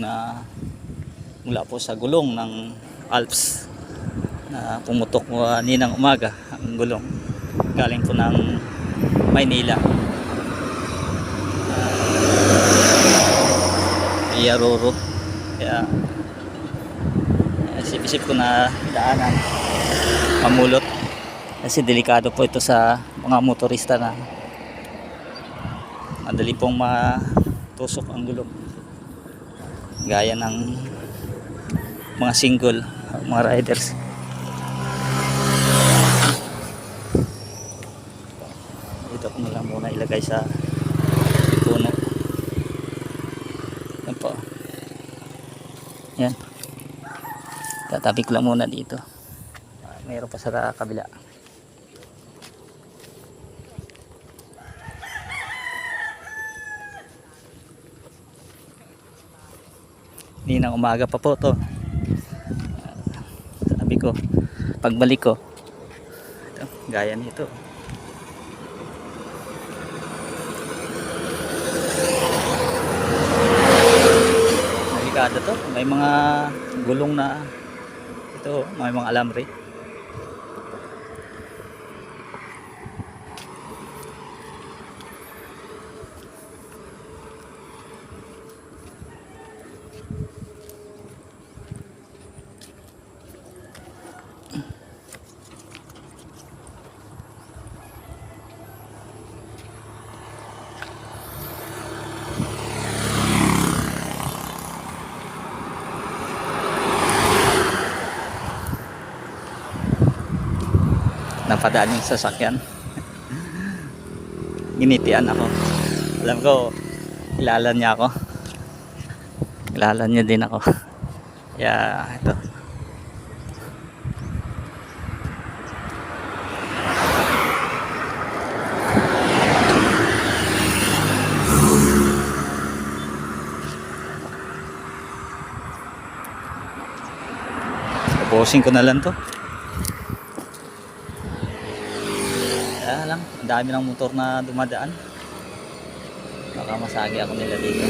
na mula po sa gulong ng Alps na pumutok mo ninang umaga ang gulong. Galing po ng Maynila. Uh, Iaroro kaya isip-isip ko na daanan. Mamulot. Kasi delikado po ito sa mga motorista na madali pong matusok ang gulong gaya ng mga single mga riders. Dito ko na lang muna ilagay sa puno. Yan po. Yan. Tatabi ko lang muna dito. Mayroon pa sa kabila Na umaga pa po to. Sabi ko, pagbalik ko, ito, gaya nito. Delikado to. May mga gulong na ito, may mga alambre. Napadaan yung sasakyan. Ginitian ako. Alam ko kilala niya ako. Kilala niya din ako. Kaya ito. Bossing ko na lang to. Kaya lang, ang dami ng motor na dumadaan. Baka masagi ako nila dito.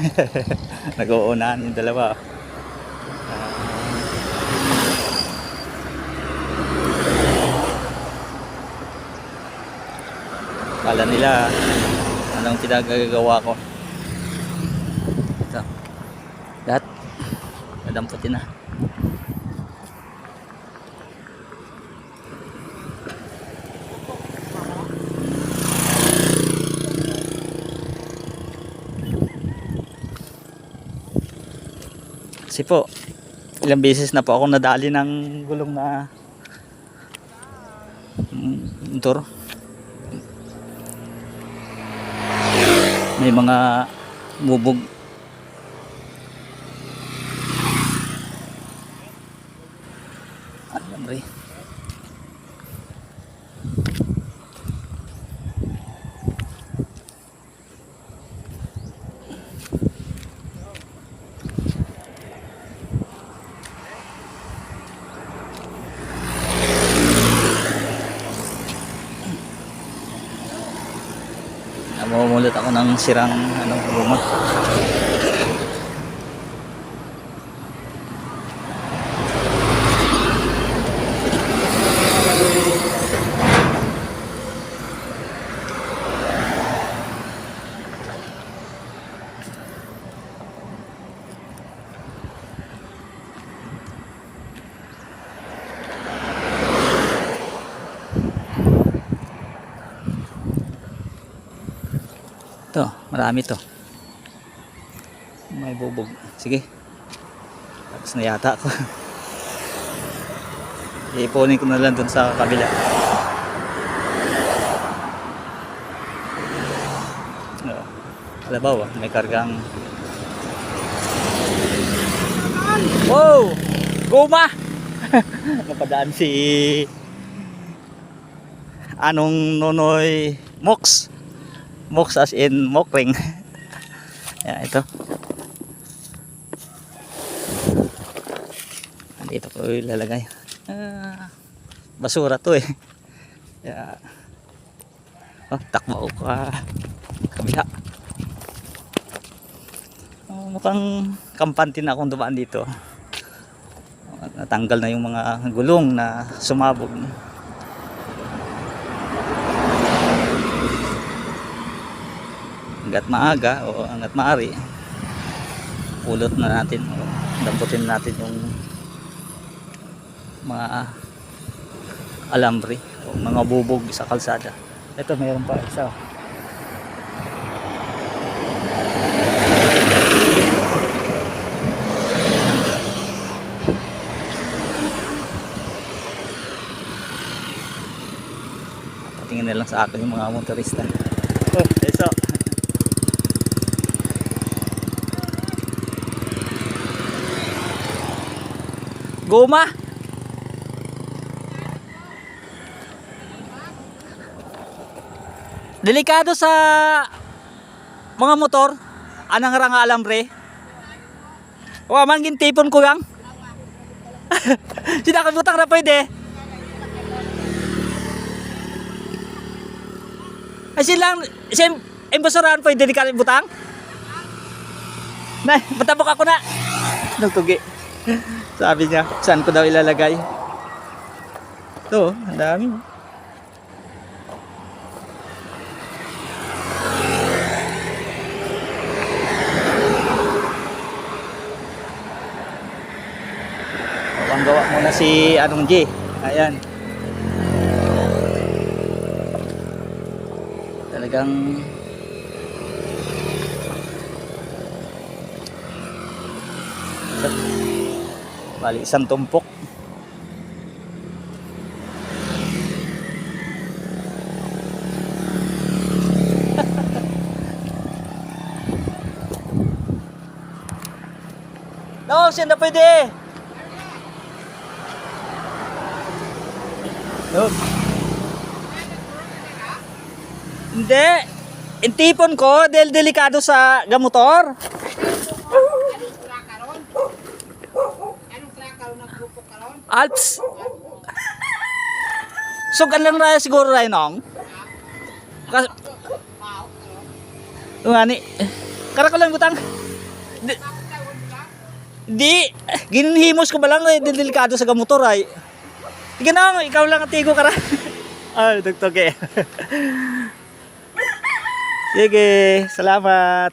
Nag-uunahan yung dalawa. Kala nila anong pinagagawa ko. Ito. Lahat. Nadamputin na. Kasi po, ilang beses na po ako nadali ng gulong na mm, motor. May mga bubog Ba Namumulot ako ng sirang ano, luma. Ito, marami to. May bubog. Sige. Tapos na yata ako. Iipunin ko na lang dun sa kabila. Oh, Kalabaw ah, may kargang Wow! Guma! Napadaan si Anong Nonoy Mox. Mox as in mokring. Yan, ito. Dito ko ilalagay. Ah, basura to eh. Kaya, oh, takbo ako ka kabila. Oh, mukhang kampante na akong dumaan dito. Natanggal na yung mga gulong na sumabog. Hanggat maaga o hanggat maari, pulot na natin o damputin natin yung mga alambre o mga bubog sa kalsada. Ito mayroon pa isa. Patingin na sa akin yung mga motorista. Oh, eso. Goma. Delikado sa mga motor. Anang nga alambre. Wa man gin tipon ko yang. Sinakabutang na pwede. Ay silang sim imbasurahan pwede di ka butang. Nay, batabok ako na. Nagtugi. Sabi niya, saan ko daw ilalagay? Ito, ang dami. Ang gawa muna si anong G. Ayan. Talagang Bali, isang tumpok. No, siya na pwede. No. Hindi. Intipon ko dahil delikado sa gamotor. Alps. Sugan lang raya siguro raya nong. Kas Ngani. Kara ko lang butang. Di, di ginhimos ko ba lang eh delikado sa gamotor ay. Na, ikaw lang ang tigo kara. Ay, tugtog eh. Sige, salamat.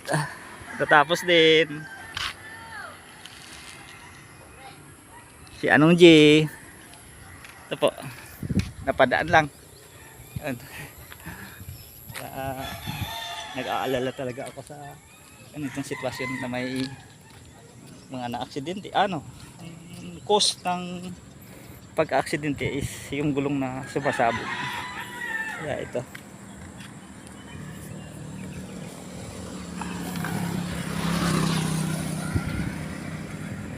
Tatapos din. Si Anong G. Ito po. Napadaan lang. Kaya, nag-aalala talaga ako sa ganitong sitwasyon na may mga na-aksidente. Ano? Ang cause ng pag-aksidente is yung gulong na sumasabog. Kaya ito.